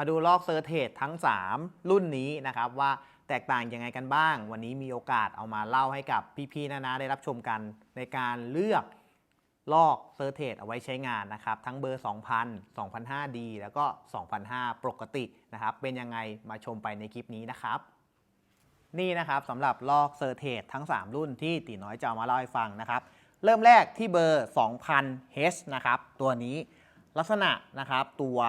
มาดูลอกเซอร์เทสทั้ง 3 รุ่นนี้นะครับว่าแตกต่างยังไงกันบ้าง วันนี้มีโอกาสเอามาเล่าให้กับพี่ๆนานาได้รับชมกันในการเลือกลอกเซอร์เทสเอาไว้ใช้งานนะครับ ทั้งเบอร์ 2000 2005D แล้วก็ 2005 ปกตินะครับ เป็นยังไงมาชมไปในคลิปนี้นะครับ นี่นะครับสำหรับลอกเซอร์เทสทั้ง 3 รุ่นที่ตีน้อยจะเอามาเล่าให้ฟังนะครับ เริ่มแรกที่เบอร์ 2000H นะครับ ตัวนี้ลักษณะนะครับตัว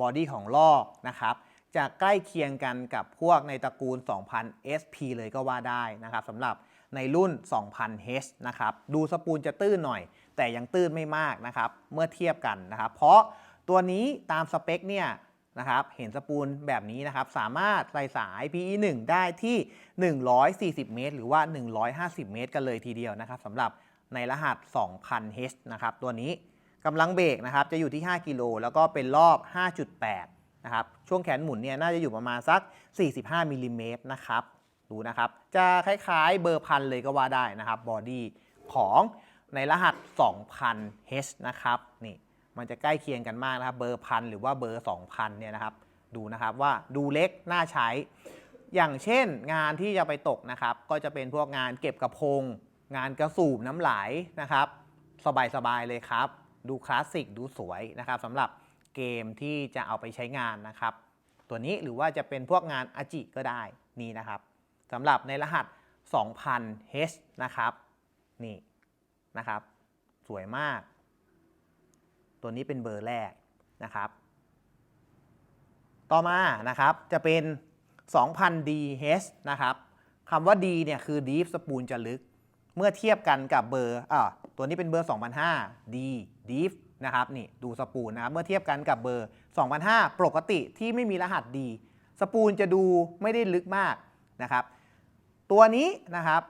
บอดี้ของลอกนะครับจะใกล้เคียงกันกับพวกในตระกูล 2000 SP เลยก็ว่าได้นะครับสำหรับในรุ่น 2000H นะครับดูสปูลจะตื้นหน่อย แต่ยังตื้นไม่มากนะครับเมื่อเทียบกันนะครับเพราะตัวนี้ตามสเปคเนี่ยนะครับเห็นสปูลแบบนี้นะครับสามารถใส่สาย PE 1 ได้ที่ 140 เมตร หรือว่า 150 เมตร กันเลยทีเดียวนะครับสำหรับในรหัส 2000H นะครับตัวนี้ กำลังเบรกนะครับจะอยู่ที่ 5 กิโลแล้วก็เป็นรอบ 5.8 นะครับ ช่วงแขนหมุนเนี่ยน่าจะอยู่ประมาณสัก 45มิลลิเมตรนะครับดูนะครับ จะคล้ายๆเบอร์พันเลยก็ว่าได้นะครับบอดี้ของในรหัส 2000H นะครับนี่มันจะใกล้เคียงกันมากนะครับ เบอร์พันหรือว่าเบอร์ 2000 เนี่ยนะครับ ดูนะครับว่าดูเล็กน่าใช้ อย่างเช่นงานที่จะไปตกนะครับ ก็จะเป็นพวกงานเก็บกระพง งานกระสูบน้ำไหลนะครับ สบายๆเลยครับ ดูคลาสสิกดูสวยนะครับสำหรับเกมที่จะเอาไปใช้งานนะครับ ตัวนี้หรือว่าจะเป็นพวกงานอาจิก็ได้นี่นะครับสำหรับในรหัส 2000H นะครับนี่นะครับ สวยมาก ตัวนี้เป็นเบอร์แรกนะครับ ต่อมานะครับจะเป็น 2000DH นะครับคำว่า D เนี่ยคือ Deep Spoon จะลึก เมื่อเทียบกันกับเบอร์อ่า ตัวนี้เป็นเบอร์ 2005 D Deep นะครับนี่ดูสปูลนะครับเมื่อเทียบกันกับเบอร์ 2005 ปกติที่ไม่มีรหัส D สปูลจะดูไม่ได้ลึกมากนะครับ ตัวนี้นะครับ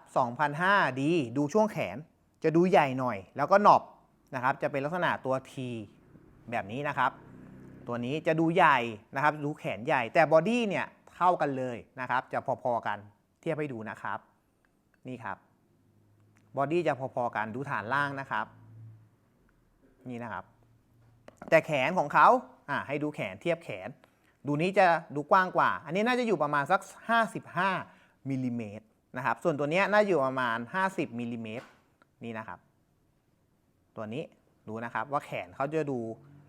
2005 D ดูช่วงแขนจะดูใหญ่หน่อย แล้วก็หนอบนะครับจะเป็นลักษณะตัว T แบบนี้นะครับ ตัวนี้จะดูใหญ่นะครับดูแขนใหญ่ แต่บอดี้เนี่ยเท่ากันเลยนะครับ จะพอๆกันเทียบให้ดูนะครับ นี่ครับ บอดี้จะพอๆกันดูฐานล่างนะครับ นี่นะครับ แต่แขนของเขาอ่าให้ดูแขนเทียบแขน ดูนี้จะดูกว้างกว่า อันนี้น่าจะอยู่ประมาณสัก 55มิลลิเมตรนะครับ ส่วนตัวนี้น่าอยู่ประมาณ 50มิลลิเมตรนี่นะครับ ตัวนี้ดูนะครับว่าแขนเขาจะดู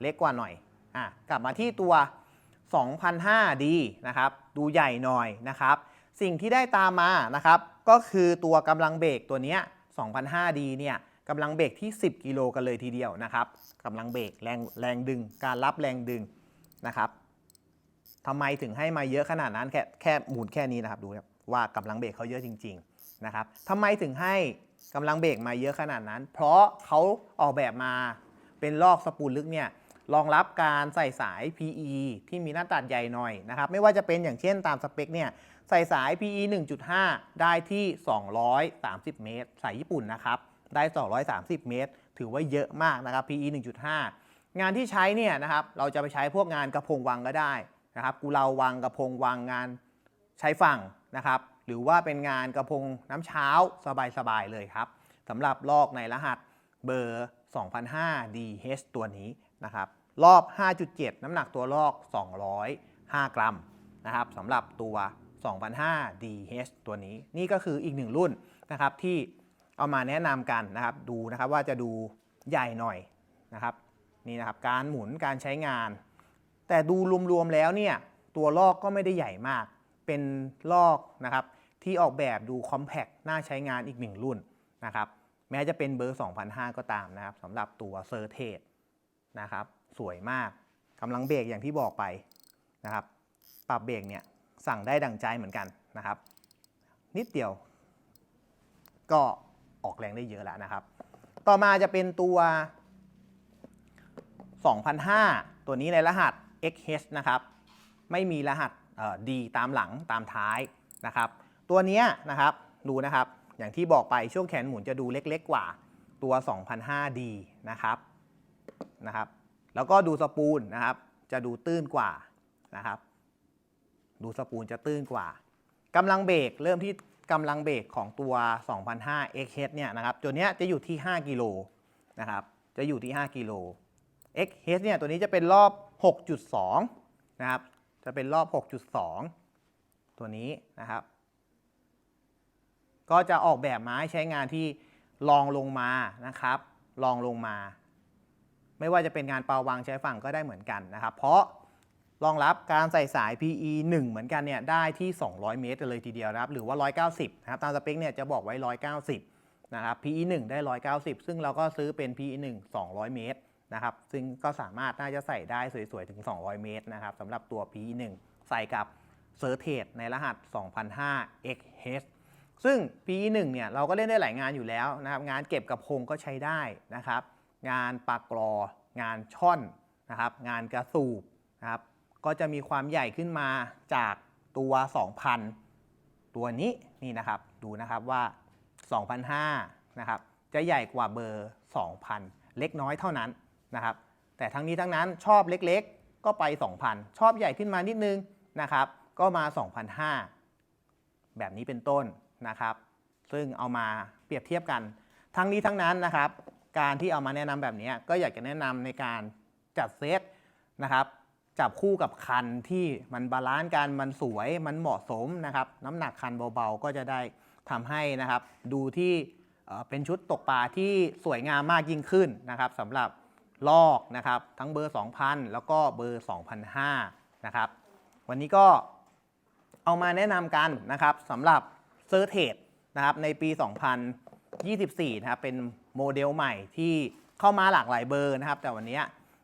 เล็กกว่าหน่อยอะกลับมาที่ตัว 2005D นะครับ ดูใหญ่หน่อยนะครับ สิ่งที่ได้ตามมานะครับ ก็คือตัวกำลังเบรกตัวเนี้ย 2005D เนี่ยกำลังเบรกที่ 10 กิโลกันเลยทีเดียวนะครับกำลังเบรกแรงแรงดึง การรับแรงดึงนะครับทำไมถึงให้มาเยอะขนาดนั้นแค่แค่หมุนแค่นี้นะครับดูครับว่ากำลังเบรกเขาเยอะจริงๆนะครับทำไมถึงให้กำลังเบรกมาเยอะขนาดนั้น เพราะเขาออกแบบมาเป็นลอกสปูลลึกเนี่ย รองรับการใส่สาย PE ที่มีหน้าตัดใหญ่หน่อยนะครับ ไม่ว่าจะเป็นอย่างเช่นตามสเปคเนี่ยใส่สาย PE 1.5 ได้ที่ 230 เมตร สายญี่ปุ่นนะครับ ได้ 230 เมตร ถือว่าเยอะมากนะครับ PE 1.5 งานที่ใช้เนี่ยนะครับ เราจะไปใช้พวกงานกระพงวังก็ได้นะครับกูเราวังกระพงวังงานใช้ฝั่งนะครับ หรือว่าเป็นงานกระพงน้ำเช้าสบายๆเลยครับสำหรับลอกในรหัส เบอร์ 2005 DH ตัวนี้นะครับ รอบ 5.7 น้ำหนักตัวลอก 205 กรัมนะครับสำหรับตัว 2005 DH ตัวนี้ นี่ก็คืออีกหนึ่งรุ่นนะครับที่เอามาแนะนำกันนะครับ ดูนะครับว่าจะดูใหญ่หน่อยนะครับนี่นะครับการหมุนการใช้งาน แต่ดูรวมๆแล้วเนี่ยตัวลอกก็ไม่ได้ใหญ่มาก เป็นลอกนะครับที่ออกแบบดูคอมแพคน่าใช้งานอีกหนึ่งรุ่นนะครับ แม้จะเป็นเบอร์ 2005 ก็ตามนะครับสำหรับตัวเซอร์เทสนะครับ สวยมากกำลังเบรกอย่างที่บอกไปนะครับ ปรับเบรกเนี่ยสั่งได้ดังใจเหมือนกันนะครับ นิดเดียว ก็ออกแรงได้เยอะแล้วนะครับ ต่อมาจะเป็นตัว 2005 ตัวนี้ในรหัส XH นะครับ ไม่มีรหัสดีตามหลังตามท้ายนะครับ ตัวนี้นะครับดูนะครับ อย่างที่บอกไปช่วงแขนหมุนจะดูเล็กๆกว่าตัว 2005D นะครับนะครับ แล้วก็ดูสปูลนะครับ จะดูตื้นกว่านะครับ ดูสปูลจะตื้นกว่ากำลังเบรกเริ่มที่กำลังเบรกของตัว 2005 XH เนี่ยนะครับตัวเนี้ยจะอยู่ที่ 5 กิโลนะครับจะอยู่ที่ 5 กิโล XH เนี่ยตัวนี้จะเป็นรอบ 6.2 นะครับ จะเป็นรอบ 6.2 ตัวนี้นะครับ ก็จะออกแบบมาให้ใช้งานที่ลองลงมานะครับลองลงมา ไม่ว่าจะเป็นงานเปาวางใช้ฝั่งก็ได้เหมือนกันนะครับ เพราะรองรับการใส่สาย PE 1 เหมือนกันเนี่ยได้ที่ 200 เมตรเลยทีเดียวนะครับ หรือว่า 190 นะครับ ตามสเปคเนี่ยจะบอกไว้ 190 นะครับ PE 1 ได้ 190 ซึ่งเราก็ซื้อเป็น PE 1 200 เมตรนะครับ ซึ่งก็สามารถน่าจะใส่ได้สวยๆ ถึง 200 เมตรนะครับสำหรับตัว PE 1 ใส่กับเซอร์เทดในรหัส 2005 XH ซึ่ง PE 1เนี่ยเราก็เล่นได้หลายงานอยู่แล้วนะครับงานเก็บกับโครงก็ใช้ได้นะครับ งานปากกรองานช่อนนะครับงานกระสูบนะครับก็จะมีความใหญ่ขึ้นมาจากตัว 2,000 ตัวนี้นี่นะครับดูนะครับว่า 2,005นะครับจะใหญ่กว่าเบอร์ 2,000 เล็กน้อยเท่านั้นนะครับแต่ทั้งนี้ทั้งนั้นชอบเล็กๆ ก็ไป 2,000 ชอบใหญ่ขึ้นมานิดนึงนะครับก็มา 2,005แบบนี้เป็นต้น นะครับ ซึ่งเอามาเปรียบเทียบกัน ทั้งนี้ทั้งนั้นนะครับ การที่เอามาแนะนำแบบนี้ก็อยากจะแนะนำในการจัดเซตนะครับ จับคู่กับคันที่มันบาลานซ์กันมันสวยมันเหมาะสมนะครับ น้ำหนักคันเบาๆก็จะได้ทำให้นะครับ ดูที่เอ่อเป็นชุดตกปลาที่สวยงามมากยิ่งขึ้นนะครับสำหรับลอกนะครับ ทั้งเบอร์ 2,000 แล้วก็เบอร์ 2,005นะครับ วันนี้ก็เอามาแนะนำกันนะครับสำหรับ เซอร์เทดนะครับในปี 2024 นะครับเป็นโมเดลใหม่ที่เข้ามาหลากหลายเบอร์นะครับ แต่วันนี้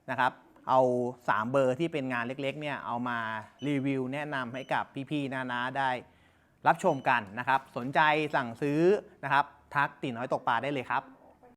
นะครับเอา 3 เบอร์ที่เป็นงานเล็กๆเนี่ยเอามารีวิวแนะนำให้กับพี่ๆนาๆได้รับชมกันนะครับ สนใจสั่งซื้อนะครับ ทักตีน้อยตกปลาได้เลยครับ